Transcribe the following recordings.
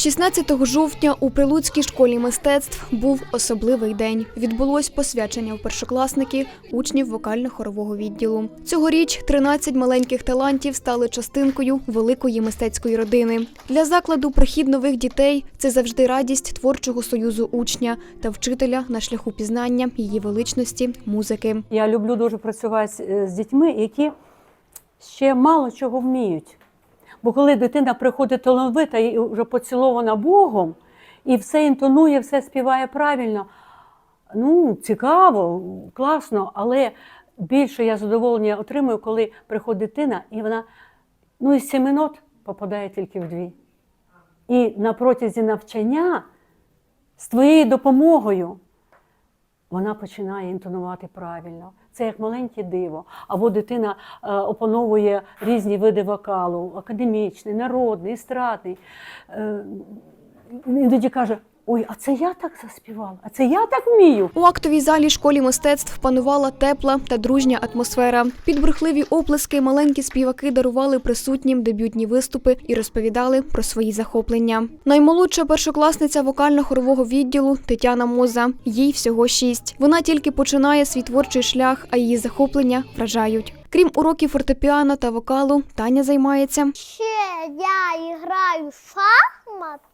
16 жовтня у Прилуцькій школі мистецтв був особливий день. Відбулось посвячення у першокласники учнів вокально-хорового відділу. Цьогоріч 13 маленьких талантів стали частинкою великої мистецької родини. Для закладу прихід нових дітей це завжди радість творчого союзу учня та вчителя на шляху пізнання її величності музики. Я люблю дуже працювати е, з дітьми, які ще мало чого вміють. Бо коли дитина приходить талановита і вже поцілована Богом, і все інтонує, все співає правильно, ну, цікаво, класно, але більше я задоволення отримую, коли приходить дитина, і вона ну, із семи нот попадає тільки в дві. І на протязі навчання з твоєю допомогою вона починає інтонувати правильно. Це як маленьке диво. Або дитина е, опановує різні види вокалу: академічний, народний, естрадний. Е, іноді каже: Ой, а це я так заспівала, а це я так вмію. У актовій залі школі мистецтв панувала тепла та дружня атмосфера. Під бурхливі оплески маленькі співаки дарували присутнім дебютні виступи і розповідали про свої захоплення. Наймолодша першокласниця вокально-хорового відділу Тетяна Моза. Їй всього шість. Вона тільки починає свій творчий шлях, а її захоплення вражають. Крім уроків фортепіано та вокалу, Таня займається Ще я граю в шахмати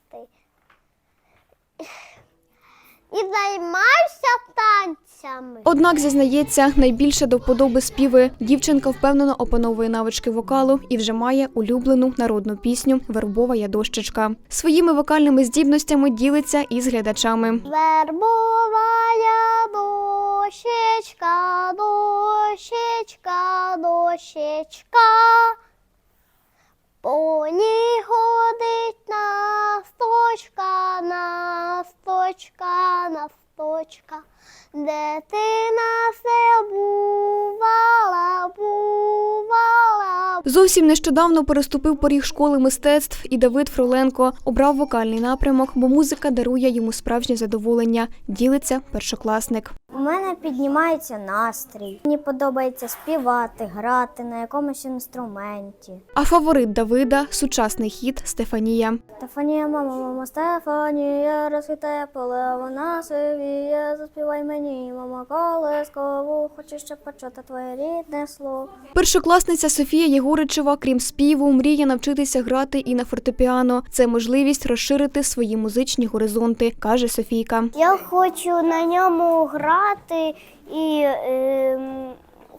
і займаюся танцями. Однак зізнається, найбільше до вподоби співи. Дівчинка впевнено опановує навички вокалу і вже має улюблену народну пісню Вербова я дощечка. Своїми вокальними здібностями ділиться із глядачами. Вербовая насточка, де ти все бувала, бувала, Зовсім нещодавно переступив поріг школи мистецтв, і Давид Фроленко обрав вокальний напрямок, бо музика дарує йому справжнє задоволення. Ділиться першокласник. У мене піднімається настрій. Мені подобається співати, грати на якомусь інструменті. А фаворит Давида сучасний хіт Стефанія. Стефанія, мама, мама, Стефанія, розквітає поле, вона сивіє, заспівай мені, мама, колискову, хочу ще почути твоє рідне слово. Першокласниця Софія Єгоричева, крім співу, мріє навчитися грати і на фортепіано. Це можливість розширити свої музичні горизонти, каже Софійка. Я хочу на ньому грати і ем,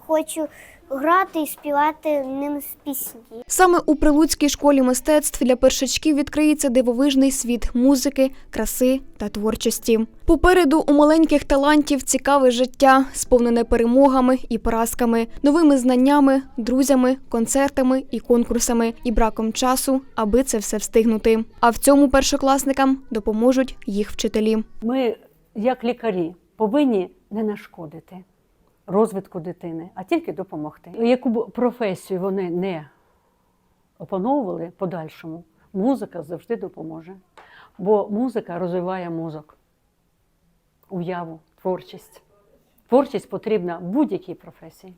хочу грати і співати ним з пісні. Саме у Прилуцькій школі мистецтв для першачків відкриється дивовижний світ музики, краси та творчості. Попереду у маленьких талантів цікаве життя, сповнене перемогами і поразками, новими знаннями, друзями, концертами і конкурсами, і браком часу, аби це все встигнути. А в цьому першокласникам допоможуть їх вчителі. Ми, як лікарі, повинні не нашкодити розвитку дитини, а тільки допомогти. Яку б професію вони не опановували подальшому, музика завжди допоможе. Бо музика розвиває мозок, уяву, творчість. Творчість потрібна будь-якій професії.